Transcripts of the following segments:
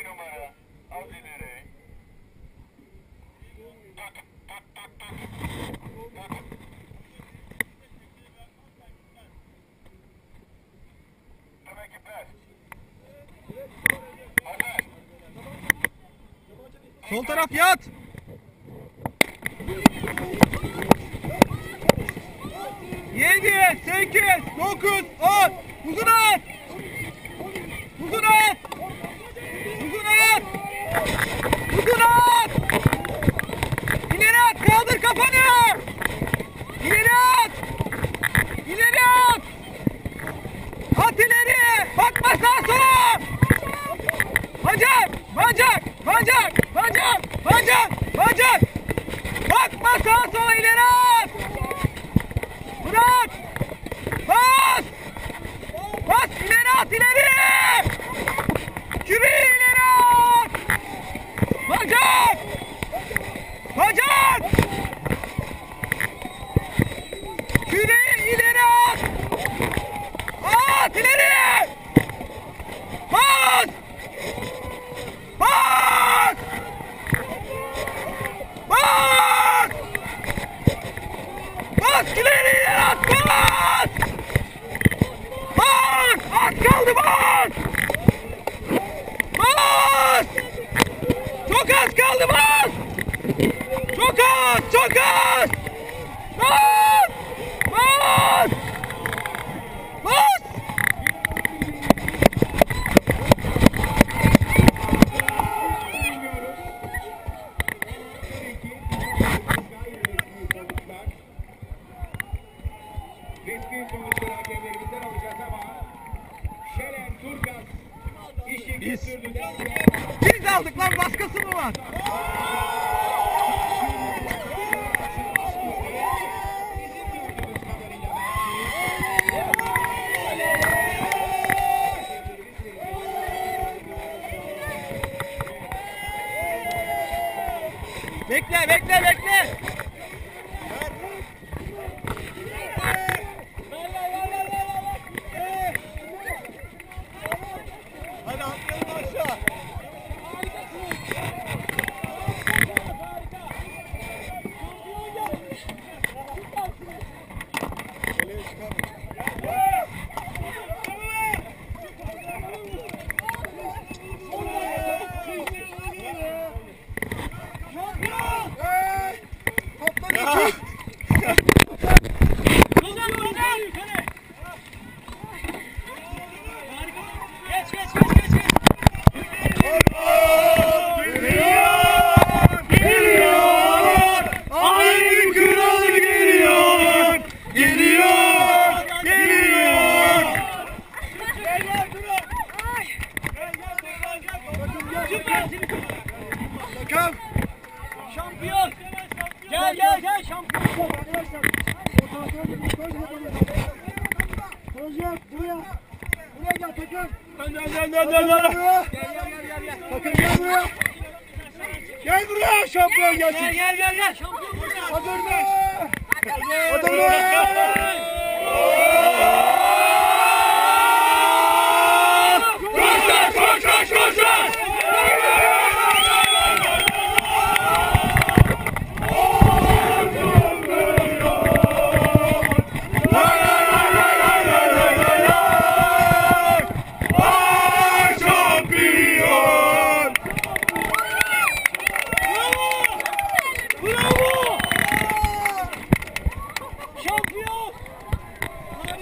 12 numara acilere. Tüm ekipler. Hazır. Sol taraf yat. Yedi, sekiz, dokuz, on. Uzun al. Kaldır kafanı. İleri at. İleri at. At ileri. Bakma sağa sola. Bacak, bacak, bacak, bacak, bacak, bacak. Bakma sağa sola ileri at. Bırak. Bas. Bas ileri at ileri. Küreği ileri at. Bacak. Bacak. Küreği ileri at. At ileri. Bas. Bas. Bas. Bas ileri at. Bas. Bas. Az kaldı bas. Bas. Çok az kaldı bas. Çok az. Çok az. Bas. Biz aldık lan başkası mı var? Bekle bekle bekle. Okay. Gel gel gel şampiyon. Dön dön dön dön dön dön. Bakın gel buraya. Gel buraya şampiyon Gel gelsin. gel gel gel. Şampiyon burada. Hadi orada. Hadi orada.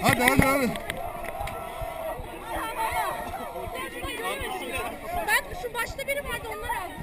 Hadi hadi hadi. Ben şu başta biri vardı onlar aldı.